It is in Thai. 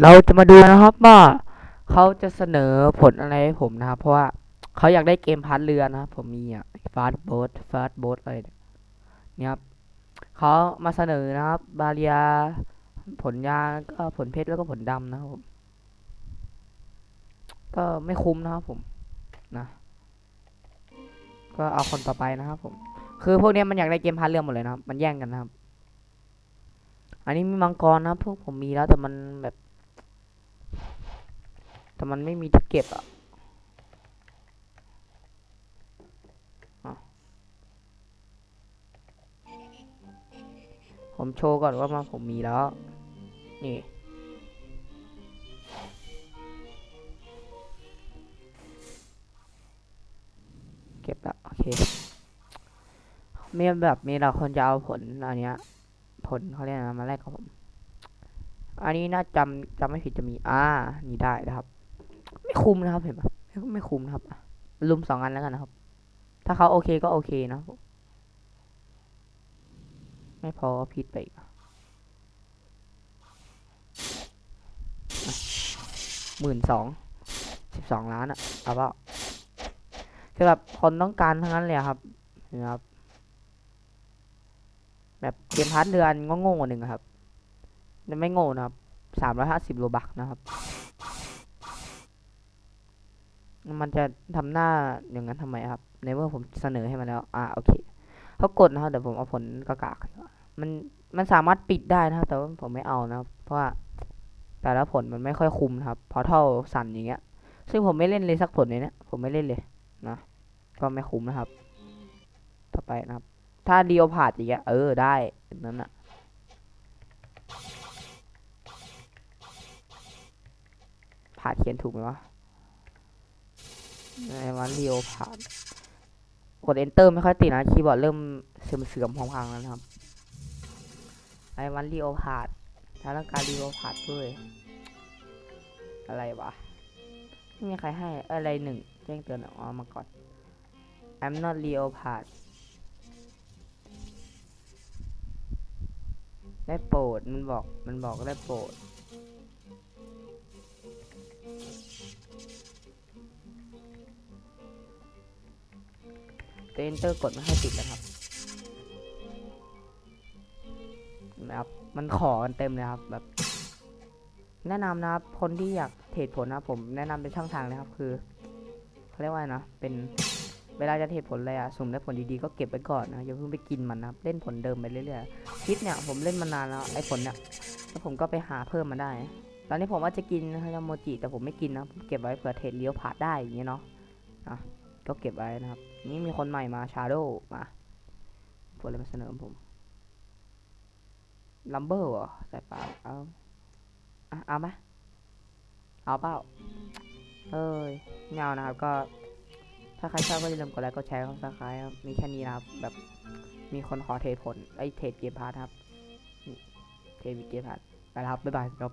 เราจะมาดูนะครับว่าเขาจะเสนอผลอะไรให้ผมนะครับ เพราะว่าเขาอยากได้เกมพาร์ทเรือนะผมมีอะฟาสโบ๊ทฟาสโบ๊ทอะไรเนี่ยครับเขามาเสนอนะครับ บาเรียผลยาก็ผลเพชรแล้วก็ผลดำนะครับผมก็ไม่คุ้มนะครับผมนะก็เอาคนต่อไปนะครับผม คือพวกนี้มันอยากได้เกมพาร์ทเรือหมดเลยนะครับ มันแย่งกันนะครับ อันนี้มีมังกรนะพวกผมมีแล้วแต่มันแบบ แต่มันไม่มีที่เก็บอะผมโชว์ก่อนว่ามาผมมีแล้ว นี่ เก็บแล้ว โอเคมีแบบมีเราคนจะเอาผลอันเนี้ย ผลเขาเรียกอะไรนะมาแลกกับผม อันนี้น่าจำจำไม่ผิดจะมีอ่านี่ได้นะครับ ไม่คุ้มนะครับเห็นปะไม่ไม่คุ้มนะครับลุมสองอันแล้วกันนะครับ ถ้าเขาโอเคก็โอเคนะ ไม่พอก็ผิดไปอีกหมื่นสองสิบสองล้านอะเอาเปล่าคือแบบคนต้องการทั้งนั้นเลยอะครับนะครับ แบบเกมพาร์ทเดือนก็โง่หนึ่งครับ ไม่โง่นะครับสามร้อยห้าสิบโลบักนะครับ มันจะทำหน้าอย่างนั้นทำไมครับ ในเมื่อผมเสนอให้มันแล้ว อ่าโอเคเขากดนะครับเดี๋ยวผมเอาผลกากากมันมันสามารถปิดได้นะครับ แต่ว่าผมไม่เอานะครับ เพราะว่าแต่ละผลมันไม่ค่อยคุมครับพราะเท่าสั่นอย่างเงี้ย ซึ่งผมไม่เล่นเลยสักผลเลยเนี่ยผมไม่เล่นเลยนะก็ไม่คุมนะครับ ต่อไปนะครับ ถ้าเดียวผ่าดอย่างเงี้ยเออได้นั่นน่ะผ่าดเขียนถูกไหมวะ ในวันเรียวผ่านกด enter ไม่ค่อยติดนะคีย์บอร์ดเริ่มเสื่อมเสื่อมๆพังๆแล้วนะครับไอวันเรียวผ่านถ้าต้องการเรียวผ่านด้วยอะไรวะไม่มีใครให้อะไรหนึ่งแจ้งเตือนออกมาก่อน I'm not Leopard ได้โปรดมันบอกมันบอกได้โปรด เตนเตอร์กดไม่ให้ติดนะครับนะครับ มันขอกันเต็มเลยครับ แบบ แนะนำนะครับ คนที่อยากเทรดผลนะผมแนะนำเป็นช่องทางนะครับ คือเขาเรียกว่านะเป็นเวลาจะเทรดผลอะไรอะสุ่มได้ผลดีๆก็เก็บไว้ก่อนนะอย่าเพิ่งไปกินมันนะเล่นผลเดิมไปเรื่อยๆคลิปเนี่ยผมเล่นมานานแล้วไอ้ผลเนี่ยแล้วผมก็ไปหาเพิ่มมาได้ ตอนนี้ผมว่าจะกินฮายาโมจิแต่ผมไม่กินนะผมเก็บไว้เผื่อเทรดเลี้ยวผ่าได้อย่างเงี้ยเนาะอะ ก็เก็บไว้นะครับ นี่มีคนใหม่มาชาโดมาพูดอะไรมาเสนอผมลัมเบอร์เหรอใส่เปล่าเอาเอาไหมเอาเปล่าเอ้ยเอานะครับก็ ถ้าใครชอบก็อย่าลืมกดไลค์กดแชร์กดซับสไครต์ครับมีแค่นี้นะครับ แบบมีคนขอเทรดผลไอ้เทรดเกมพาร์ทครับเทรดเกมพาร์ทไปแล้วครับบ๊ายบายครับ